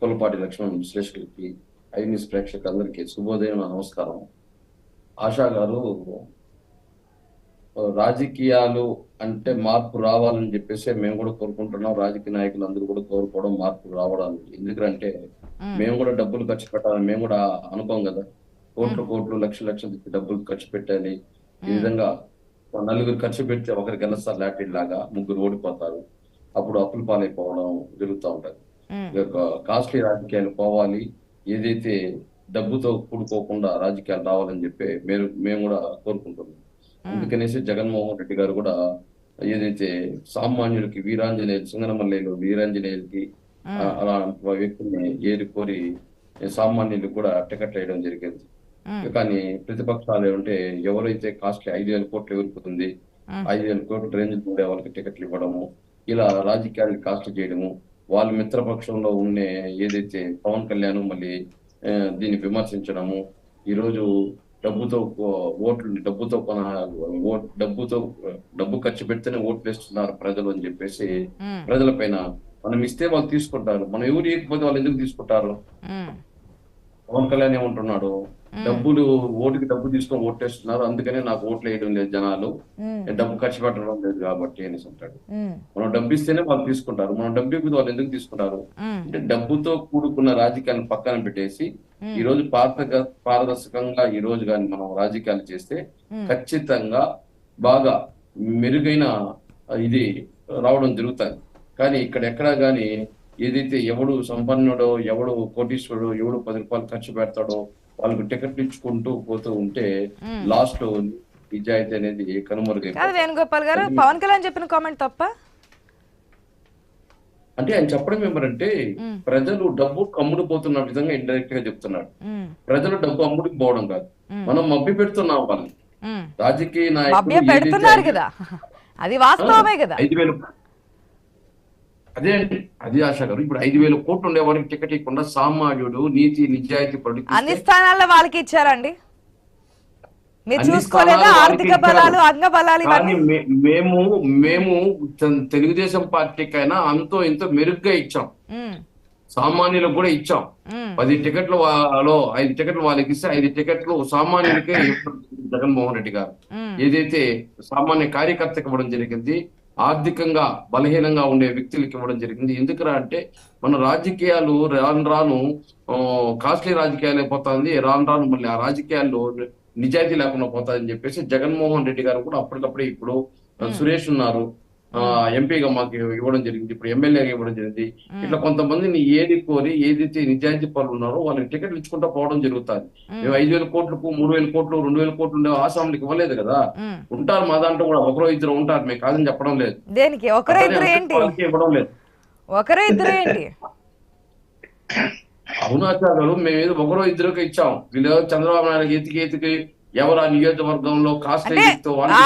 కొలపాటి లక్ష్మణ్ విశ్లేషకులకి I news ప్రేక్షకులందరికీ శుభోదయం నమస్కారం. ఆశా గారు రాజకీయాలు అంటే మార్పు రావాలని చెప్పేసి మేము కూడా కోరుకుంటున్నాం. రాజకీయ నాయకులు అందరూ కూడా కోరుకోవడం మార్పు రావడానికి. ఎందుకంటే మేము. కూడా డబ్బులు ఖర్చు పెట్టాలని మేము కూడా అనుకోం కదా. కోట్లు కోట్లు లక్షల లక్షలు డబ్బులు ఖర్చు పెట్టాలి. ఈ విధంగా నలుగురు ఖర్చు పెడితే ఒకరికి గెలుస్తారు లాటరీ లాగా ముగ్గురు ఓడిపోతారు. అప్పుడు అప్పుల పాలైపోవడం జరుగుతూ ఉంటది. ఉమ్, కాస్ట్లీ రాజకీయాలు పోవాలి ఏదైతే డబ్బుతో కూడుకోకుండా రాజకీయాలు రావాలని చెప్పి మేము మేము కూడా కోరుకుంటున్నాం. అందుకనేసి జగన్మోహన్ రెడ్డి గారు కూడా ఏదైతే సామాన్యులకి వీరాంజనేయులు సింగనమల్లేలు వీరాంజనేయులకి అలాంటి వ్యక్తుల్ని ఏరి కోరి సామాన్యులకు కూడా టికెట్లు వేయడం జరిగింది. కానీ ప్రతిపక్షాలు ఏమంటే ఎవరైతే కాస్ట్లీ ఐదు వేల కోట్లు ఎవరుకుతుంది ఐదు వేల కోట్ల రేంజ్ ఉండే వాళ్ళకి టికెట్లు ఇవ్వడము ఇలా రాజకీయాలు కాస్ట్ చేయడము వాళ్ళ మిత్రపక్షంలో ఉండే ఏదైతే పవన్ కళ్యాణ్ మళ్ళీ దీన్ని విమర్శించడము ఈ రోజు డబ్బుతో ఓట్లు డబ్బుతో కొన ఓట్ డబ్బుతో డబ్బు ఖర్చు పెడితేనే ఓట్లు వేస్తున్నారు ప్రజలు అని చెప్పేసి ప్రజల పైన మనం ఇస్తే వాళ్ళు తీసుకుంటారు. మనం ఎవరు ఇవ్వకపోతే వాళ్ళు ఎందుకు తీసుకుంటారు? పవన్ కళ్యాణ్ ఏమంటున్నాడు? డబ్బులు ఓటుకి డబ్బు తీసుకొని ఓటేస్తున్నారు అందుకనే నాకు ఓట్లు వేయడం లేదు జనాలు. డబ్బు ఖర్చు పెట్టడం లేదు కాబట్టి అనేసి అంటాడు. మనం డబ్బు ఇస్తేనే వాళ్ళు తీసుకుంటారు. మనం డబ్బు వాళ్ళు ఎందుకు తీసుకుంటారు? అంటే డబ్బుతో కూడుకున్న రాజకీయాలను పక్కన పెట్టేసి ఈ రోజు పారదర్శక పారదర్శకంగా ఈ రోజు కానీ మనం రాజకీయాలు చేస్తే ఖచ్చితంగా బాగా మెరుగైన ఇది రావడం జరుగుతుంది. కానీ ఇక్కడ ఎక్కడా కానీ ఏదైతే ఎవడు సంపన్నుడో ఎవడు కోటీశ్వరుడు ఎవడు పది రూపాయలు ఖర్చు పెడతాడో వాళ్ళకు టికెట్లు ఇచ్చుకుంటూ పోతూ ఉంటే. లాస్ట్ నిజాయితీ అనేది కాదు కనుమరుగైపోతుంది వేణుగోపాల్ గారు పవన్ కళ్యాణ్ చెప్పిన కామెంట్ తప్ప? అంటే ఆయన చెప్పడం ఏమంటే ప్రజలు డబ్బు అమ్ముడుపోతున్న విధంగా ఇండైరెక్ట్గా చెప్తున్నాడు. ప్రజలు డబ్బు అమ్ముడికి పోవడం కాదు. మనం మభ్య పెడుతున్నాం వాళ్ళని. రాజకీయ నాయకులు పెడుతున్నారు ఏదైతే కదా. అది వాస్తవమే కదా. ఐదు వేలు అదే అండి. అది ఆశ గారు. ఇప్పుడు ఐదు వేల కోట్లు ఉండే వారికి టికెట్ ఇవ్వకుండా సామాన్యుడు నీతి నిజాయితీ పడి అన్ని స్థానాల్లో వాళ్ళకి ఇచ్చారండి. మీరు చూసుకోలేదా? ఆర్థిక బలాలు. అంగ బలాలు మేము మేము తెలుగుదేశం పార్టీకైనా అంతో ఇంతో మెరుగ్గా ఇచ్చాం. సామాన్యులకు కూడా ఇచ్చాం. పది టికెట్లు వాళ్ళలో ఐదు టికెట్లు వాళ్ళకి ఇస్తే ఐదు టికెట్లు సామాన్యులకే జగన్మోహన్ రెడ్డి గారు. ఏదైతే సామాన్య కార్యకర్తకి ఇవ్వడం జరిగింది ఆర్థికంగా బలహీనంగా ఉండే వ్యక్తులకి ఇవ్వడం జరిగింది. ఎందుకురా అంటే మన రాజకీయాలు రాను రాను కాస్ట్లీ రాజకీయాలు అయిపోతుంది రాను రాను మళ్ళీ ఆ రాజకీయాల్లో నిజాయితీ లేకుండా పోతాయని చెప్పేసి జగన్మోహన్ రెడ్డి గారు కూడా అప్పటికప్పుడే ఇప్పుడు సురేష్ ఉన్నారు. ఎంపీగా మాకు ఇవ్వడం జరిగింది. ఇప్పుడు ఎమ్మెల్యేగా ఇవ్వడం జరిగింది. ఇట్లా కొంతమందిని ఏది కోరి ఏదైతే నిజాయితీ పనులు ఉన్నారో వాళ్ళకి టికెట్లు ఇచ్చుకుంటా పోవడం జరుగుతుంది. మేము. ఐదు వేల కోట్లకు మూడు వేల కోట్లు రెండు వేల కోట్లు ఉండే ఆసాములకు ఇవ్వలేదు కదా. ఉంటారు మా దాంట్లో కూడా ఒకరో ఇద్దరు ఉంటారు. మేము కాదని చెప్పడం లేదు. దేనికి? ఒకరు ఇద్దరు ఏంటి? ఇవ్వడం లేదు. ఒకరు ఇద్దరు ఏంటి? అవును ఆచార్యులు మేము ఏదో ఒకరో ఇద్దరికి ఇచ్చాం. వీళ్ళు చంద్రబాబు నాయుడు ఎతికి ఎతికి ఎవరు ఆ నియోజకవర్గంలో కాస్ట్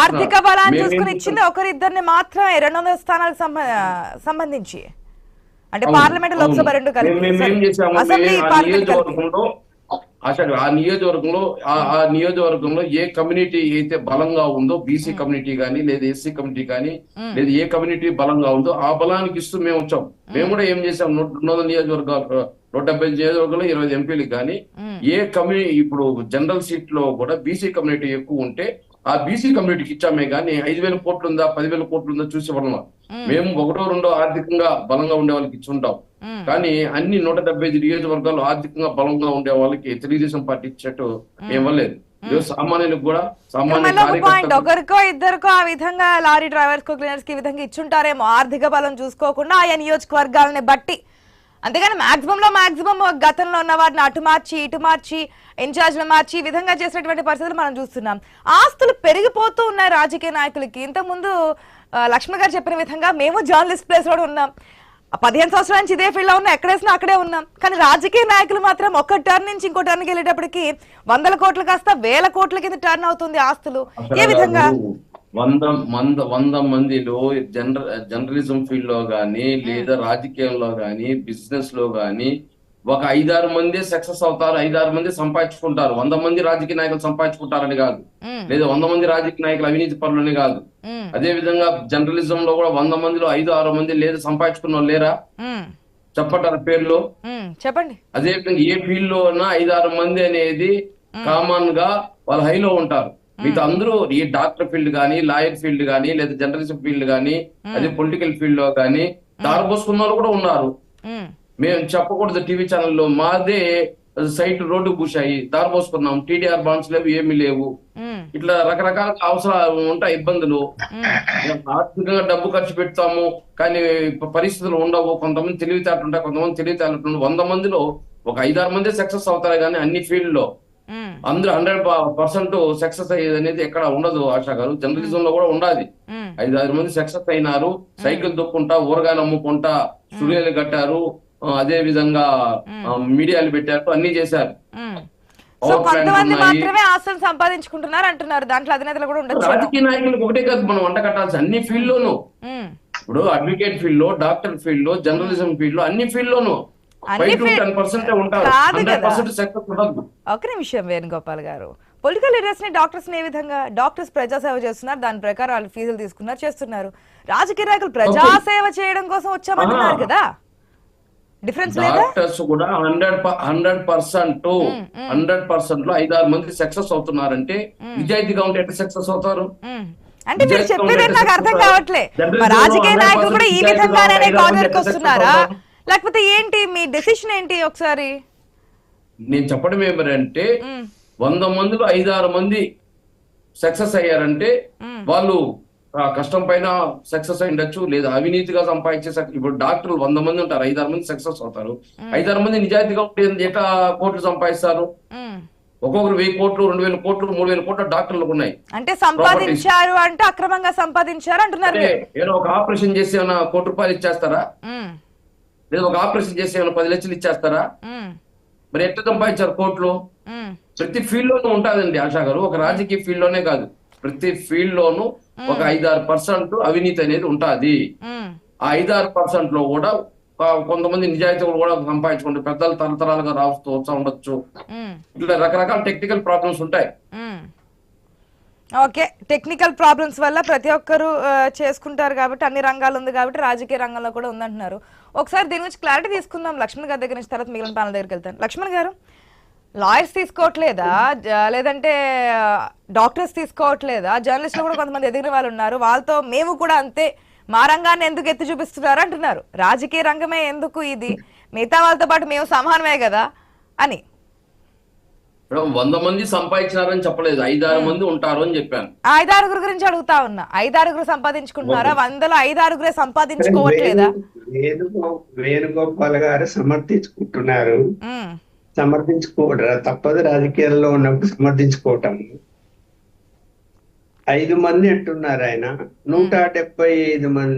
ఆర్థిక బలాన్ని చూసుకుని ఇచ్చింది ఒకరిద్దరిని మాత్రమే రెండు వందల స్థానాలకు సంబ- సంబంధించి. అంటే పార్లమెంట్ లోక్సభ. రెండు కలిపి అసెంబ్లీ పార్లమెంట్ కలిపి. అసలు ఆ నియోజకవర్గంలో ఆ నియోజకవర్గంలో ఏ కమ్యూనిటీ అయితే బలంగా ఉందో బీసీ కమ్యూనిటీ కానీ లేదా ఎస్సీ కమ్యూనిటీ కానీ. లేదా ఏ కమ్యూనిటీ బలంగా ఉందో ఆ బలానికి ఇస్తూ మేము వచ్చాం మేము కూడా ఏం చేసాం నూట రెండు వందల నియోజకవర్గాలు నూట డెబ్బై నియోజకవర్గంలో ఇరవై ఎంపీలకు కానీ. ఏ కమ్యూనిటీ ఇప్పుడు జనరల్ సీట్లో కూడా బీసీ కమ్యూనిటీ ఎక్కువ ఉంటే ఆ బీసీ కమ్యూనిటీకి ఇచ్చామే కానీ ఐదు వేల కోట్లు ఉందా పదివేల కోట్లు ఉందా చూసి ఇవ్వడం మ్మ్. ఒకటో రెండో ఆర్థికంగా బలంగా ఉండే వాళ్ళకి ఇచ్చి ఉంటాం. కానీ అన్ని నూట డెబ్బై ఐదు నియోజకవర్గాలు ఆర్థికంగా బలంగా ఉండే వాళ్ళకి తెలుగుదేశం పార్టీ ఇచ్చేట్టు ఇవ్వలేదు సామాన్యులకు కూడా సామాన్య కార్యకర్తలకు ఒకరికో ఇద్దరికో ఆ విధంగా లారీ డ్రైవర్స్ క్లీనర్స్కి విధంగా ఇచ్చుంటారేమో. ఆర్థిక బలం చూసుకోకుండా ఆయా నియోజకవర్గాలని బట్టి. అంతేగాని మాక్సిమం లో మాక్సిమం గతంలో ఉన్న వాటిని అటు మార్చి ఇటు మార్చి ఇన్ఛార్జ్లు మార్చి ఈ విధంగా చేసినటువంటి పరిస్థితులు మనం చూస్తున్నాం. ఆస్తులు పెరిగిపోతూ ఉన్నాయి రాజకీయ నాయకులకి. ఇంతకుముందు లక్ష్మి గారు చెప్పిన విధంగా మేము జర్నలిస్ట్ ప్లేస్లో ఉన్నాం. పదిహేను సంవత్సరాల నుంచి ఇదే ఫీల్డ్లో ఉన్నాం ఎక్కడేసినా అక్కడే ఉన్నాం. కానీ రాజకీయ నాయకులు మాత్రం ఒక టర్న్ నుంచి ఇంకో టర్న్కి వెళ్ళేటప్పటికి వందల కోట్లు కాస్త వేల కోట్ల కింద టర్న్ అవుతుంది ఆస్తులు. ఏ విధంగా? వంద మంద వంద మందిలో జనర జర్నలిజం ఫీల్డ్లో గానీ లేదా రాజకీయంలో గానీ బిజినెస్లో గానీ ఒక ఐదారు మంది సక్సెస్ అవుతారు ఐదారు మంది సంపాదించుకుంటారు. వంద మంది రాజకీయ నాయకులు సంపాదించుకుంటారని కాదు. లేదా వంద మంది రాజకీయ నాయకులు అవినీతి పనులని కాదు. అదే విధంగా జర్నలిజం లో కూడా వంద మందిలో ఐదు ఆరు మంది లేదా సంపాదించుకున్న లేరా? చెప్పటారు పేర్లు. చెప్పండి. అదే విధంగా ఏ ఫీల్డ్లో ఉన్నా ఐదారు మంది అనేది కామన్గా వాళ్ళ హైలో ఉంటారు. మిగతా అందరూ ఈ డాక్టర్ ఫీల్డ్ కానీ లాయర్ ఫీల్డ్ కానీ లేదా జర్నలిజం ఫీల్డ్ కానీ అదే పొలిటికల్ ఫీల్డ్లో కానీ దారిపోసుకున్న వాళ్ళు కూడా ఉన్నారు. మేము చెప్పకూడదు టీవీ ఛానల్లో. మాదే సైట్ రోడ్డు పూసాయి దారి పోసుకున్నాం. టీడీఆర్ బాండ్స్ లేవు ఏమీ లేవు. ఇట్లా రకరకాల అవసరాలు ఉంటాయి ఇబ్బందులు. ఆర్థికంగా డబ్బు ఖర్చు పెడతాము కానీ పరిస్థితులు ఉండవు. కొంతమంది తెలివితేటలు ఉంటాయి కొంతమంది తెలివితేటలు ఉండవు. వంద మందిలో ఒక ఐదారు మంది సక్సెస్ అవుతారు కానీ అన్ని ఫీల్డ్లో అందరూ హండ్రెడ్ పర్సెంట్ సక్సెస్ అయ్యేది అనేది ఎక్కడ ఉండదు ఆశా గారు. జర్నలిజం లో కూడా ఉండాలి. ఐదారు మంది సక్సెస్ అయినారు సైకిల్ దొక్కుంటా ఊరగాయలు అమ్ముకుంటా స్టూడియోలు కట్టారు అదే విధంగా మీడియాలు పెట్టారు అన్ని చేశారు. సో కొంతమంది. మాత్రమే ఆస్తులు సంపాదించుకుంటున్నారు అంటున్నారు దాంట్లో అధినేతలు కూడా ఉండొచ్చు రాజకీయ నాయకులకు ఒకటే కాదు మనం వంట కట్టాల్సి అన్ని ఫీల్డ్ లోను. ఇప్పుడు అడ్వకేట్ ఫీల్డ్లో డాక్టర్ ఫీల్డ్లో జర్నలిజం ఫీల్డ్లో అన్ని ఫీల్డ్ లోను ఒక నిమిషం వేణుగోపాల్ గారు. పొలిటికల్ లీడర్స్ని డాక్టర్స్ ఏ విధంగా డాక్టర్స్ ప్రజాసేవ చేస్తున్నారు? దాని ప్రకారం వాళ్ళు ఫీజులు తీసుకున్నారు చేస్తున్నారు. రాజకీయ నాయకులు ప్రజాసేవ చేయడం కోసం వచ్చామంటున్నారు కదా. డిఫరెన్స్ డాక్టర్స్ కూడా హండ్రెడ్ హండ్రెడ్ పర్సెంట్ హండ్రెడ్ పర్సెంట్లో ఐదారు మంది సక్సెస్ అవుతున్నారంటే నిజాయితీగా ఉంటే ఎట్లా సక్సెస్ అవుతారు. అంటే మీరు చెప్పేది నాకు అర్థం కావట్లే. రాజకీయ నాయకులు కూడా ఈ 100% విధంగానే కార్నర్కి వస్తున్నారా. లేకపోతే ఏంటి మీ డెసిషన్ ఏంటి ఒకసారి? నేను చెప్పడం ఏమంటే వంద మందిలో ఐదారు మంది సక్సెస్ అయ్యారంటే వాళ్ళు కష్టం పైన సక్సెస్ అయి ఉండొచ్చు లేదా అవినీతిగా సంపాదించే ఇప్పుడు డాక్టర్లు వంద మంది ఉంటారు ఐదారు మంది సక్సెస్ అవుతారు. ఐదారు మంది నిజాయితీగా ఉంటే ఎట్లా కోట్లు సంపాదిస్తారు. ఒక్కొక్కరు వెయ్యి కోట్లు రెండు వేల కోట్లు మూడు వేల కోట్లు డాక్టర్లకు ఉన్నాయి. అంటే సంపాదించారు అంటే అక్రమంగా సంపాదించారు అంటున్నారు ఏదో ఒక ఆపరేషన్ చేసి ఏమైనా కోటి రూపాయలు ఇచ్చేస్తారా? లేదా ఒక ఆపరేషన్ చేసి ఏమైనా పది లక్షలు ఇచ్చేస్తారా? మరి ఎట్లా సంపాదించారు కోట్లు? ప్రతి ఫీల్డ్ లోనూ ఉంటుందండి ఆశా గారు. ఒక రాజకీయ ఫీల్డ్లోనే కాదు. ప్రతి ఫీల్డ్ లోనూ ఒక ఐదారు పర్సెంట్ అవినీతి అనేది ఉంటుంది. ఆ ఐదారు పర్సెంట్లో కూడా కొంతమంది నిజాయితీలు కూడా సంపాదించుకుంటే పెద్దలు తరతరాలుగా రాస్తూ వస్తూ ఉండొచ్చు. ఇట్లా రకరకాల టెక్నికల్ ప్రాబ్లమ్స్ ఉంటాయి. ఓకే టెక్నికల్ ప్రాబ్లమ్స్ వల్ల ప్రతి ఒక్కరు చేసుకుంటారు కాబట్టి అన్ని రంగాలు ఉంది కాబట్టి రాజకీయ రంగంలో కూడా ఉందంటున్నారు. ఒకసారి దీని గురించి క్లారిటీ తీసుకుందాం. లక్ష్మణ్ గారి దగ్గర నుంచి తర్వాత మిగిలిన ప్యానల్ దగ్గరికి వెళ్తాను. లక్ష్మణ్ గారు లాయర్స్ తీసుకోవట్లేదా? లేదంటే డాక్టర్స్ తీసుకోవట్లేదా? జర్నలిస్టులు కూడా కొంతమంది ఎదిగిన వాళ్ళు ఉన్నారు. వాళ్ళతో మేము కూడా అంతే మా రంగాన్ని ఎందుకు ఎత్తి చూపిస్తున్నారు అంటున్నారు. రాజకీయ రంగమే ఎందుకు ఇది? మిగతా వాళ్ళతో పాటు మేము సమానమే కదా? అని. వంద మంది సంపాదించినారని చెప్పలేదు. ఐదారు మంది ఉంటారు అని చెప్పాను. ఐదారుగురు గురించి అడుగుతా ఉన్నా. ఐదారుగురు సంపాదించుకుంటున్నారా? వందలో ఐదారుగురే సంపాదించుకోవట్లేదా? వేణుగో- వేణుగోపాల్ గారు సమర్థించుకుంటున్నారు. సమర్థించుకోవడం తప్పదు రాజకీయాల్లో ఉన్నప్పుడు సమర్థించుకోవటం. ఐదు మంది అంటున్నారు ఆయన. నూట డెబ్బై ఐదు మంది